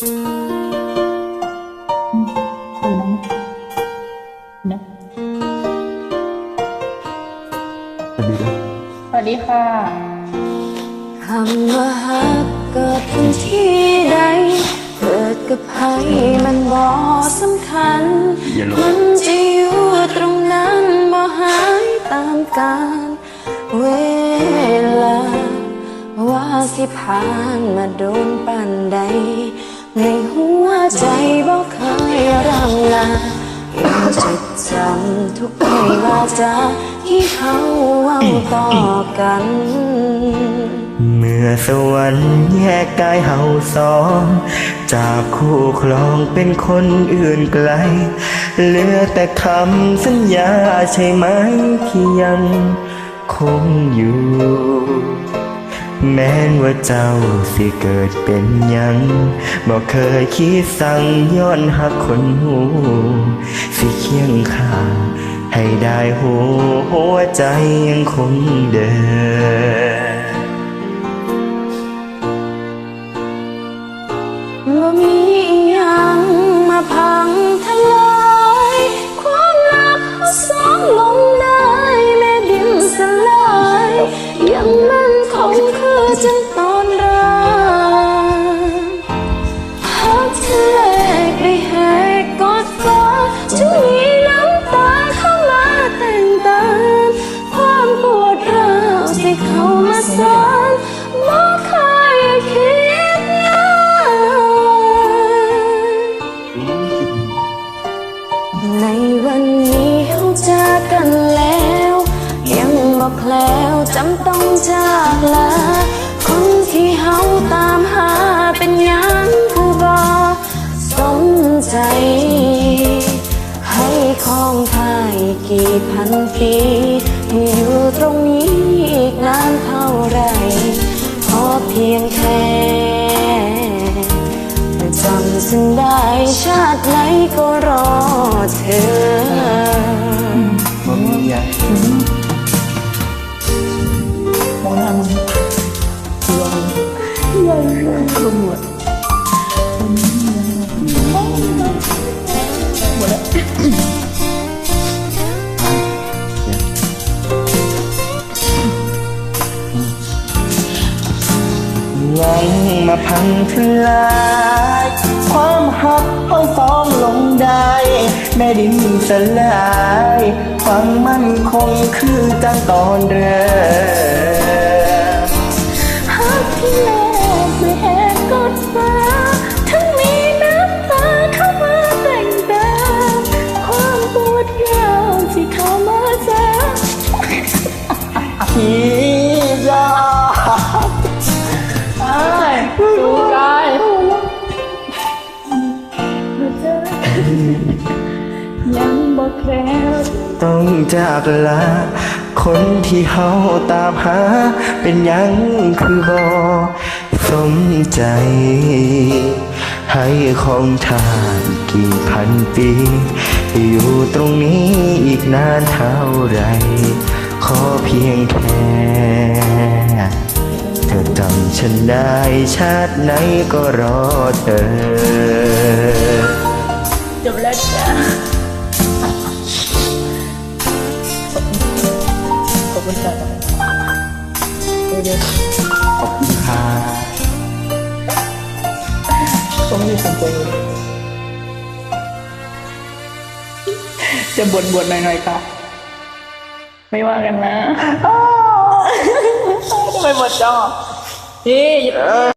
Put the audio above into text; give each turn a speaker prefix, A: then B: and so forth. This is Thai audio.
A: คุยนะนะ
B: สวัสดีค่ะ
C: คำว่าฮักเกิดขึ้นที่ใด เกิดกับใครมันบ่สำคัญ มันจะอยู่ตรงนั้นบ่หายตามกาลเวลา ว่าสิผ่านมาโดนปานใด ในหัวใจบ่เคยร่างลายังจดจำทุกคำว่าจาที่เขาเว้าต่อกัน
D: เมื่อสวรรค์แยกกายเฮาสอง จากคู่ครองเป็นคนอื่นไกล เหลือแต่คำสัญญาใช่ไหมที่ยังคงอยู่ แม้นว่าเจ้าสิเกิดเป็นยังบอกเคยคิดสั่งย้อนหักคนหูสิเคียงข้างให้ได้หัวใจยังคงเดิน
C: กี่พันปีให้อยู่ตรงนี้อีกนานเท่าไหรขอเพียงแค่จำฉันได้ชาติไหนก็รอเธอ
A: มองหน้ามึงตัวมึงใหญ่เลยตำรวจหม
D: พังทลาย ความหักเอาสองลงได้ แม่ดินสลาย ความมั่นคงคือจังตอนเริ่ม
C: ยัง
A: บอกแคล้ว
D: ต้องจากลาคนที่เฮาตามหา เป็นยังคือบอสมใจ ให้ของทานกี่พันปี อยู่ตรงนี้อีกนานเท่าไร ขอเพียงแค่เธอจำฉันได้ชาติไหนก็รอเธอ
A: เดี๋ยวเดี๋ยว
D: ขอบคุณค่ะ
A: ต้องมีสนใจเลยจะบวชบวชหน่อยๆค่ะ ไม่ว่ากันนะทำไมบวชจ้อนี่